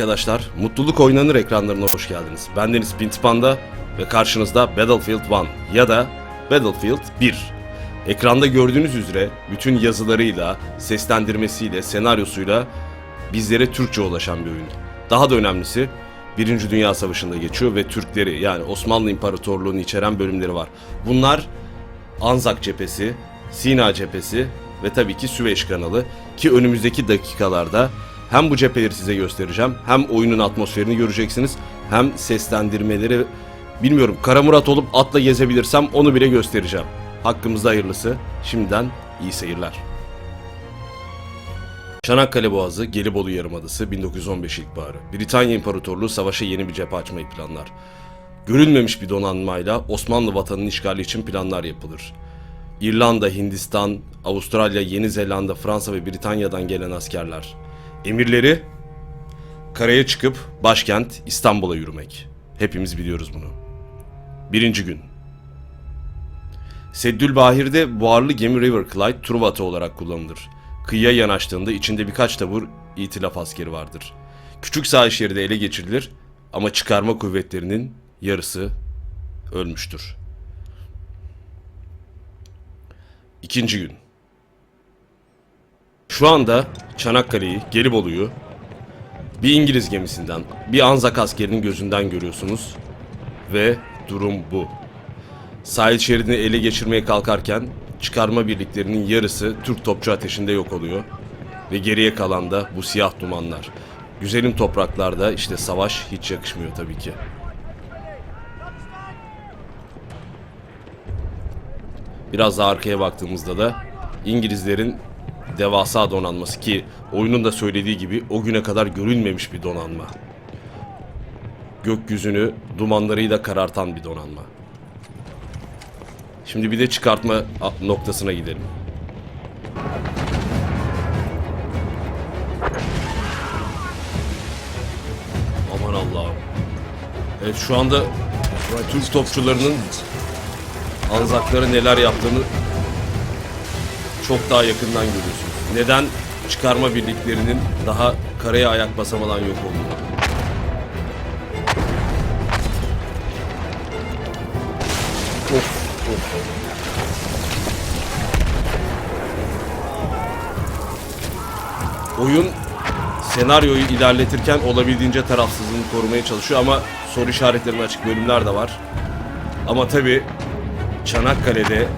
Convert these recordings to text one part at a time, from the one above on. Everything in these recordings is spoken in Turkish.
Arkadaşlar, Mutluluk Oynanır ekranlarına hoş geldiniz. Bendeniz Pintipanda ve karşınızda Battlefield 1 ya da Battlefield 1. Ekranda gördüğünüz üzere bütün yazılarıyla, seslendirmesiyle, senaryosuyla bizlere Türkçe ulaşan bir oyun. Daha da önemlisi Birinci Dünya Savaşı'nda geçiyor ve Türkleri yani Osmanlı İmparatorluğu'nu içeren bölümleri var. Bunlar Anzak cephesi, Sina cephesi ve tabii ki Süveyş kanalı ki önümüzdeki dakikalarda hem bu cepheleri size göstereceğim hem oyunun atmosferini göreceksiniz hem seslendirmeleri bilmiyorum Kara Murat olup atla gezebilirsem onu bile göstereceğim. Hakkımızda hayırlısı. Şimdiden iyi seyirler. Çanakkale Boğazı, Gelibolu Yarımadası 1915 ilkbaharı. Britanya İmparatorluğu savaşa yeni bir cephe açmayı planlar. Görülmemiş bir donanmayla Osmanlı vatanının işgali için planlar yapılır. İrlanda, Hindistan, Avustralya, Yeni Zelanda, Fransa ve Britanya'dan gelen askerler. Emirleri karaya çıkıp başkent İstanbul'a yürümek. Hepimiz biliyoruz bunu. Birinci gün. Seddülbahir'de buharlı gemi River Clyde Truvatı olarak kullanılır. Kıyıya yanaştığında içinde birkaç tabur itilaf askeri vardır. Küçük sahil şeridi ele geçirilir ama çıkarma kuvvetlerinin yarısı ölmüştür. İkinci gün. Şu anda Çanakkale'yi, Gelibolu'yu bir İngiliz gemisinden, bir Anzak askerinin gözünden görüyorsunuz. Ve durum bu. Sahil şeridini ele geçirmeye kalkarken çıkarma birliklerinin yarısı Türk topçu ateşinde yok oluyor. Ve geriye kalan da bu siyah dumanlar. Güzelim topraklarda işte savaş hiç yakışmıyor tabii ki. Biraz daha arkaya baktığımızda da İngilizlerin devasa donanması ki oyunun da söylediği gibi o güne kadar görülmemiş bir donanma. Gökyüzünü dumanlarıyla karartan bir donanma. Şimdi bir de çıkartma noktasına gidelim. Aman Allah'ım. Evet şu anda Türk topçularının Anzakları neler yaptığını çok daha yakından görüyorsunuz. Neden çıkarma birliklerinin daha karaya ayak basamadan yok olduğunu. Of, of. Oyun senaryoyu ilerletirken olabildiğince tarafsızlığını korumaya çalışıyor ama soru işaretlerine açık bölümler de var. Ama tabi Çanakkale'de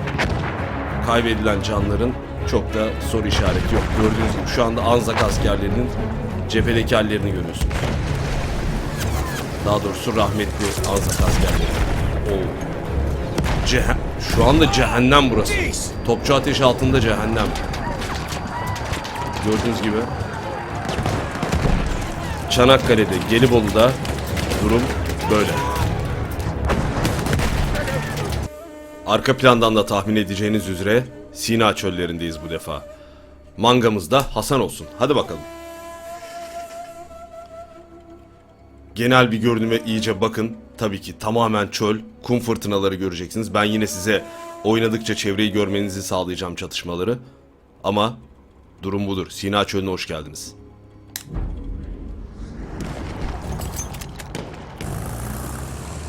kaybedilen canların çok da soru işareti yok. Gördüğünüz gibi şu anda Anzak askerlerinin cephedeki hallerini görüyorsunuz. Daha doğrusu rahmetli Anzak askerleri. O Cehe- şu anda cehennem burası. Topçu ateş altında cehennem. Gördüğünüz gibi Çanakkale'de, Gelibolu'da durum böyle. Arka plandan da tahmin edeceğiniz üzere Sina çöllerindeyiz bu defa. Mangamız da Hasan olsun. Hadi bakalım. Genel bir görünüme iyice bakın. Tabii ki tamamen çöl, kum fırtınaları göreceksiniz. Ben yine size oynadıkça çevreyi görmenizi sağlayacağım çatışmaları. Ama durum budur. Sina çölüne hoş geldiniz.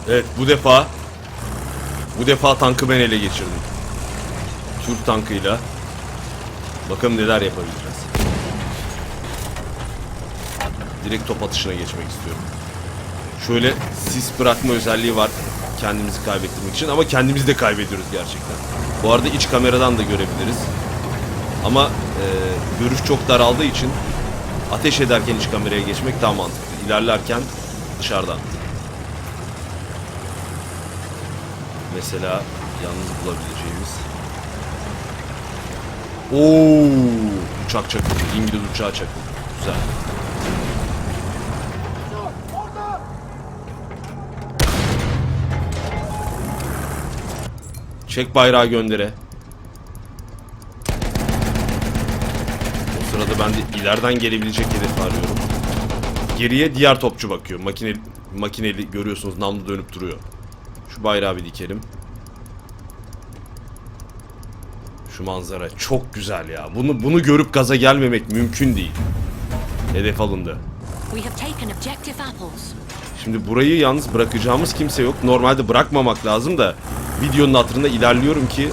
Evet bu defa bu defa tankı ben ele geçirdim. Türk tankıyla. Bakalım neler yapabileceğiz. Direkt top atışına geçmek istiyorum. Şöyle sis bırakma özelliği var kendimizi kaybettirmek için ama kendimizi de kaybediyoruz gerçekten. Bu arada iç kameradan da görebiliriz. Ama e, görüş çok daraldığı için ateş ederken iç kameraya geçmek daha mantıklı. İlerlerken dışarıdan. Mesela yalnız bulabileceğimiz. Oo, uçak çakıldı. İngiliz uçağı çakıldı. Güzel. Çek bayrağı göndere. O sırada ben de ileriden gelebilecek hedefi arıyorum. Geriye diğer topçu bakıyor. Makine, makineli görüyorsunuz namlu dönüp duruyor. Şu bayrağı bir dikelim. Şu manzara çok güzel ya. Bunu bunu görüp gaza gelmemek mümkün değil. Hedef alındı. Şimdi burayı yalnız bırakacağımız kimse yok. Normalde bırakmamak lazım da videonun hatırında ilerliyorum ki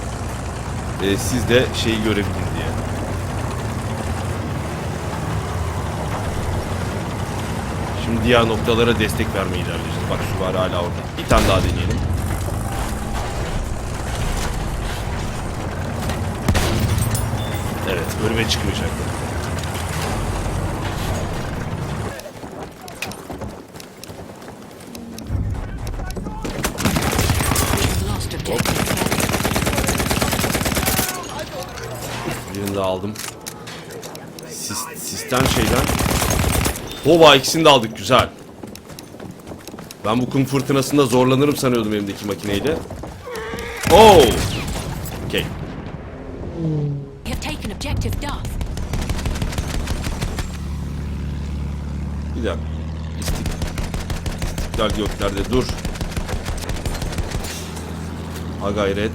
e, siz de şeyi görebilin diye. Şimdi diğer noktalara destek vermeyi ilerleyeceğiz. Bak şu var hala orada. Bir tane daha deneyelim. Önüme çıkmayacak. Freddy. Birini de aldım. Sis, sisten şeyden. Hova ikisini de aldık güzel. Ben bu kum fırtınasında zorlanırım sanıyordum elimdeki makineyle. Oh! Okay. We taken objective Duff. Bir dakika. İstik... İstiklal göklerde dur. Ha gayret.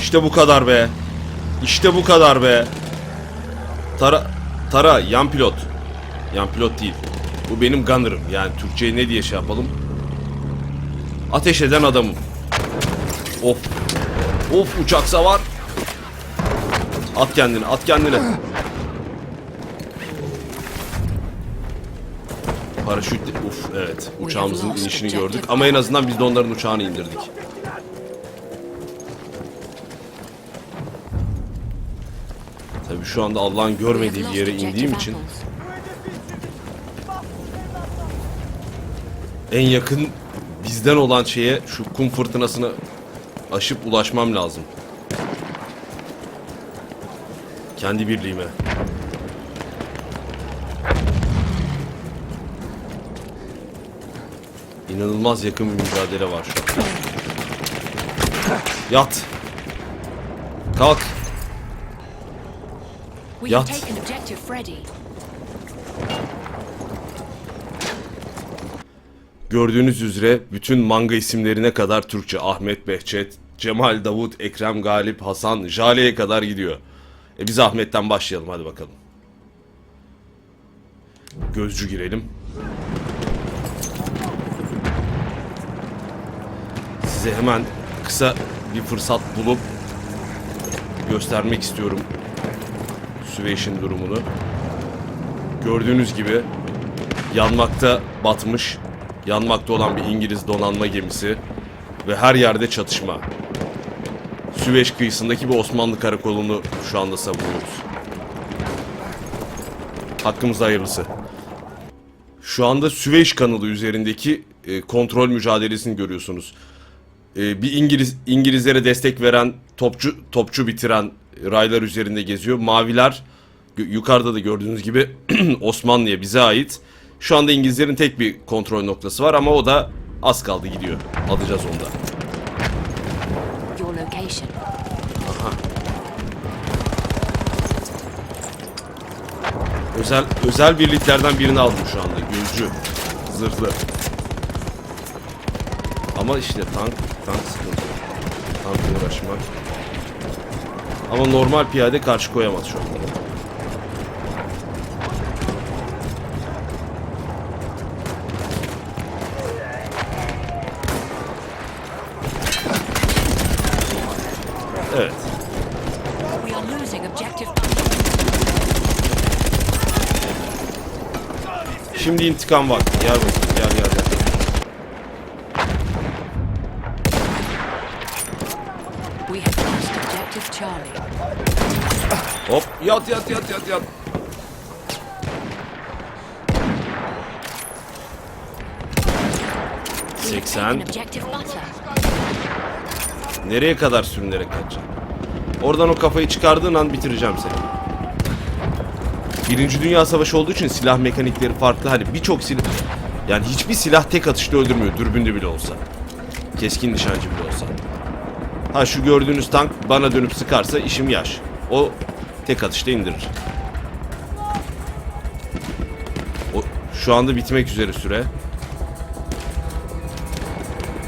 İşte bu kadar be. İşte bu kadar be. Tara, Tara yan pilot. Yan pilot değil. Bu benim gunner'ım. Yani Türkçe'ye ne diye şey yapalım. Ateş eden adamım. Of. Of uçak savar. At kendini, at kendini. Paraşütle, uf evet. Uçağımızın inişini gördük. Ama en azından biz de onların uçağını indirdik. Tabii şu anda Allah'ın görmediği bir yere indiğim için en yakın bizden olan şeye şu kum fırtınasını aşıp ulaşmam lazım. Kendi birliğime. İnanılmaz yakın bir mücadele var şu an. Yat. Kalk. Yat. Gördüğünüz üzere bütün manga isimlerine kadar Türkçe Ahmet Behçet, Cemal Davut, Ekrem Galip, Hasan, Jale'ye kadar gidiyor. E biz Ahmet'ten başlayalım hadi bakalım. Gözcü girelim. Size hemen kısa bir fırsat bulup göstermek istiyorum Süveyş'in durumunu. Gördüğünüz gibi yanmakta batmış, yanmakta olan bir İngiliz donanma gemisi ve her yerde çatışma. Süveyş kıyısındaki bir Osmanlı karakolunu şu anda savunuyoruz. Hakkımızda hayırlısı. Şu anda Süveyş kanalı üzerindeki e, kontrol mücadelesini görüyorsunuz. E, bir İngiliz İngilizlere destek veren topçu topçu bitiren raylar üzerinde geziyor. Maviler yukarıda da gördüğünüz gibi Osmanlı'ya bize ait. Şu anda İngilizlerin tek bir kontrol noktası var ama o da az kaldı gidiyor. Alacağız onu location. Özel özel birliklerden birini aldım şu anda. Gözcü. Zırhlı. Ama işte tank, tank sıkıntı. Tankla uğraşmak. Ama normal piyade karşı koyamaz şu anda. Evet. We are losing objective Şimdi intikam var. Gel bakayım gel gel. gel. Hop yat yat yat yat yat. We have 80. taken objective Butter. Nereye kadar sürünerek kaçacaksın? Oradan o kafayı çıkardığın an bitireceğim seni. Birinci Dünya Savaşı olduğu için silah mekanikleri farklı. Hani birçok silah... Yani hiçbir silah tek atışta öldürmüyor. Dürbünlü bile olsa. Keskin nişancı bile olsa. Ha şu gördüğünüz tank bana dönüp sıkarsa işim yaş. O tek atışta indirir. O, şu anda bitmek üzere süre.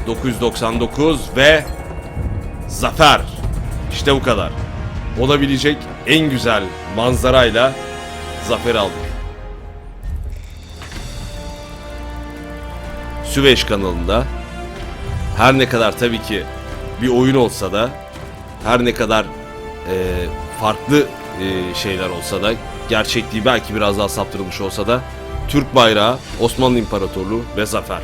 999 ve zafer. İşte bu kadar. Olabilecek en güzel manzarayla zaferi aldık. Süveyş kanalında her ne kadar tabii ki bir oyun olsa da her ne kadar e, farklı e, şeyler olsa da gerçekliği belki biraz daha saptırılmış olsa da Türk bayrağı, Osmanlı İmparatorluğu ve zafer.